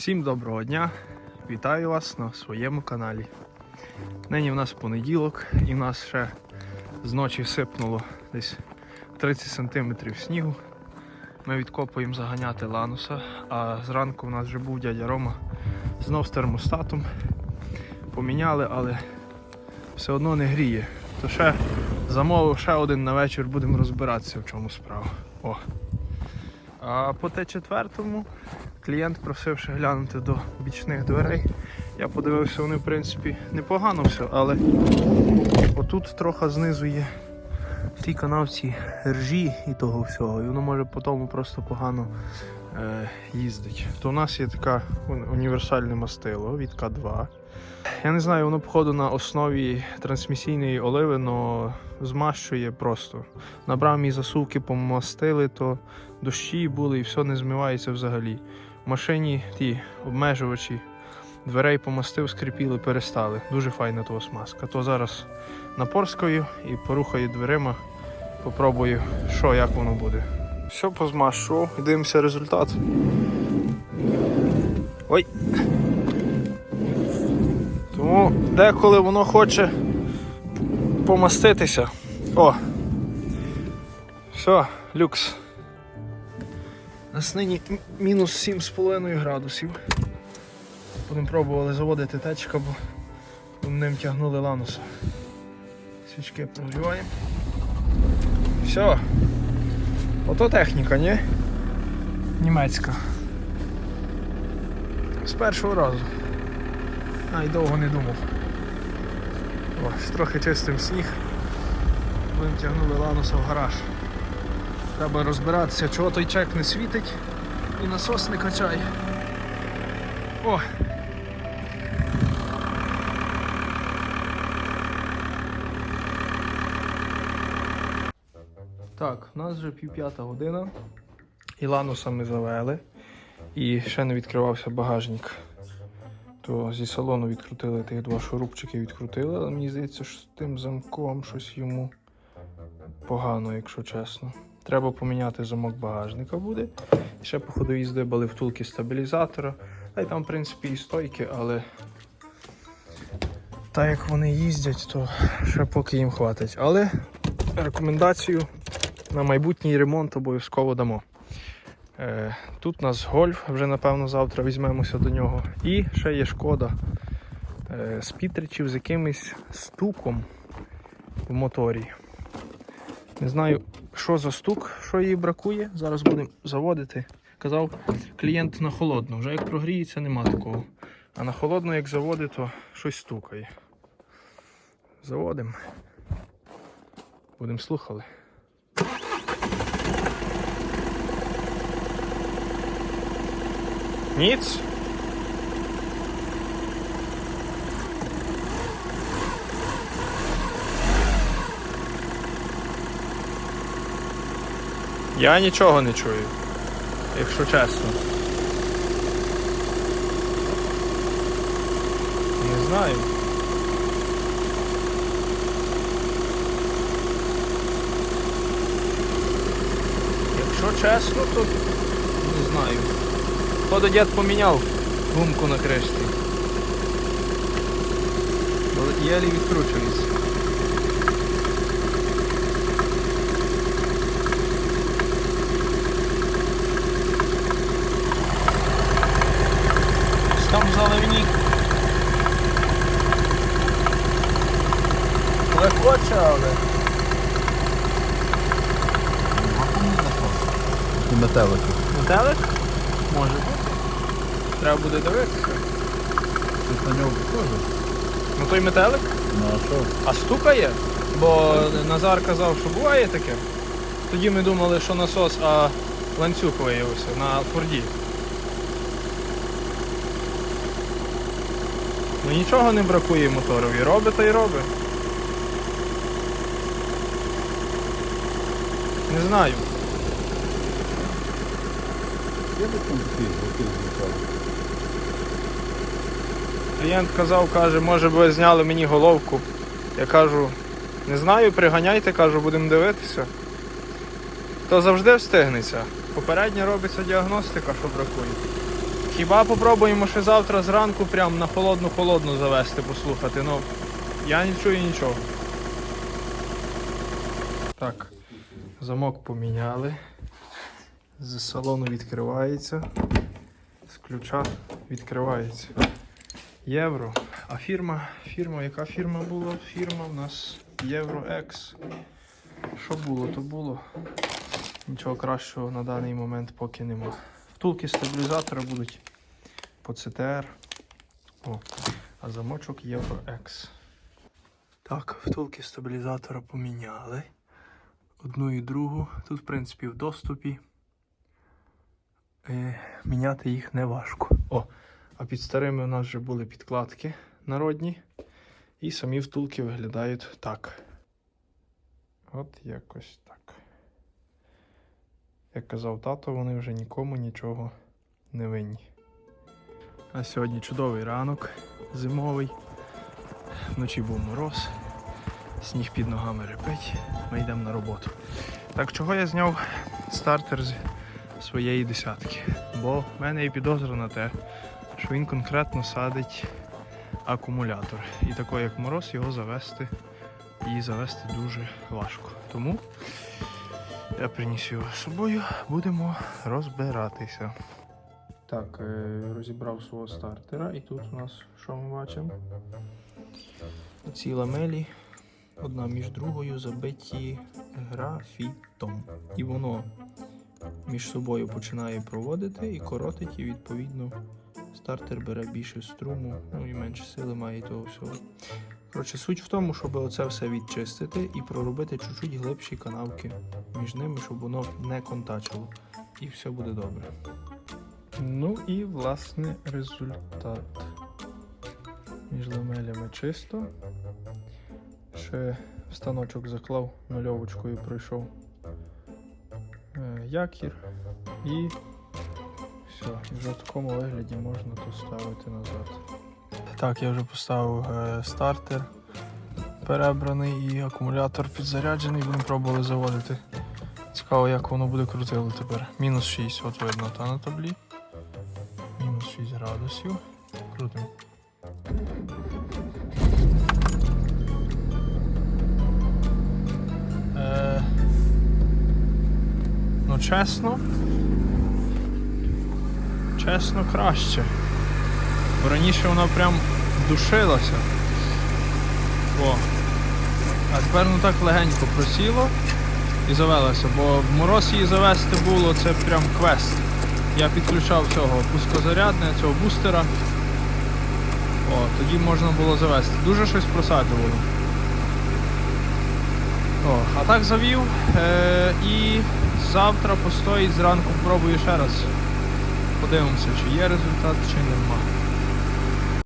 Всім доброго дня! Вітаю вас на своєму каналі. Нині в нас понеділок і в нас ще з ночі сипнуло десь 30 см снігу. Ми відкопуємо заганяти лануса, а зранку в нас вже був дядя Рома знов з термостатом. Поміняли, але все одно не гріє. То ще замовив ще один на вечір, будемо розбиратися, в чому справа. О. А по Т4 клієнт просив ще глянути до бічних дверей. Я подивився, вони в принципі непогано все, але отут трохи знизу є ті канавці ржі і того всього, і воно може по тому просто погано їздить. То у нас є така універсальне мастило від К2. Я не знаю, воно походу на основі трансмісійної оливи, але змащує просто. Набрав мій засувки, помастили, то дощі були і все не змивається взагалі. В машині ті обмежувачі дверей помастив, скріпіли, перестали. Дуже файна того смазка. То зараз напорскаю і порухаю дверима, попробую, що, як воно буде. Все позмащував і дивимося результат. Ой. Тому деколи воно хоче помаститися. О! Все, люкс. Нас нині мінус 7,5 градусів. Будемо пробували заводити течка, бо ним тягнули лануса. Свічки прогріваємо. Все. Ото техніка, ні? Німецька. З першого разу. А, й довго не думав. Ось, трохи чистим сніг. Будемо тягнули лануса в гараж. Треба розбиратися, чого той чек не світить і насос не качає. О! Так, у нас вже півп'ята година. І лануса ми завели. І ще не відкривався багажник. То зі салону відкрутили тих два шурупчики, відкрутили, але мені здається, що з тим замком щось йому погано, якщо чесно. Треба поміняти замок багажника буде. Ще по ходу їздили втулки стабілізатора. Та й там, в принципі, і стойки, але так як вони їздять, то ще поки їм хватить. Але рекомендацію на майбутній ремонт обов'язково дамо. Е, Тут у нас гольф, вже напевно завтра візьмемося до нього. І ще є шкода е, з пітричів з якимось стуком в моторі. Не знаю, що за стук, що їй бракує. Зараз будемо заводити. Казав клієнт на холодну. Вже як прогріється, нема такого. А на холодну, як заводить, то щось стукає. Заводимо. Будемо слухали. Ніц. Я нічого не чую, якщо чесно. Не знаю. Якщо чесно, то не знаю. Походу дід поміняв гумку на кришці. Єлі відкручується. Ось Там заливник. Легкоче, але. І метелики. Метелик? Може бути. Треба буде дивитися. Щось на нього похоже. Ну той метелик? Ну а що? А стукає? Бо Назар казав, що буває таке. Тоді ми думали, що насос, а ланцюг виявився на форді. Ну нічого не бракує моторові. Робить та й робить. Не знаю. Я би там такий звуки звучав. Клієнт казав, каже, може би зняли мені головку. Я кажу, не знаю, приганяйте, кажу, будемо дивитися. То завжди встигнеться. Попередньо робиться діагностика, що бракує. Хіба попробуємо ще завтра зранку прям на холодну-холодну завести, послухати. Ну, я не чую нічого. Так, замок поміняли. З салону відкривається. З ключа відкривається. Євро. А фірма, фірма, яка фірма була? Фірма у нас Євроекс. Що було, то було. Нічого кращого на даний момент поки нема. Втулки стабілізатора будуть по CTR. О, а замочок Євроекс. Так, втулки стабілізатора поміняли. Одну і другу. Тут, в принципі, в доступі. Е, міняти їх не важко. О, а під старими у нас вже були підкладки народні. І самі втулки виглядають так. От якось так. Як казав тато, вони вже нікому нічого не винні. А сьогодні чудовий ранок зимовий. Вночі був мороз, сніг під ногами репить. Ми йдемо на роботу. Так чого я зняв стартер з своєї десятки? Бо в мене є підозра на те, що він конкретно садить акумулятор. І такий, як мороз, його завести і завести дуже важко. Тому я приніс його з собою, будемо розбиратися. Так, е, розібрав свого стартера, і тут у нас що ми бачимо? Ці ламелі одна між другою забиті графітом. І воно між собою починає проводити і коротить, і відповідно стартер бере більше струму, ну і менше сили має того всього. Коротше, суть в тому, щоб оце все відчистити і проробити чуть-чуть глибші канавки між ними, щоб воно не контачило. І все буде добре. Ну і власне результат. Між ламелями чисто. Ще станочок заклав нульовочкою пройшов якір і все, і вже в такому вигляді можна тут ставити назад. Так, я вже поставив е, стартер перебраний і акумулятор підзаряджений, будемо пробували заводити. Цікаво, як воно буде крутило тепер. Мінус 6, от видно, та на таблі. Мінус 6 градусів. Крутим. Ну, чесно. Чесно, краще. Бо раніше воно прям душилося. О. А тепер ну так легенько просіло і завелося, бо в мороз її завести було це прям квест. Я підключав цього пускозарядне, цього бустера. О, тоді можна було завести. Дуже щось просаджувало. О, а так завів е- і завтра постоїть зранку, пробую ще раз. Подивимося, чи є результат, чи нема.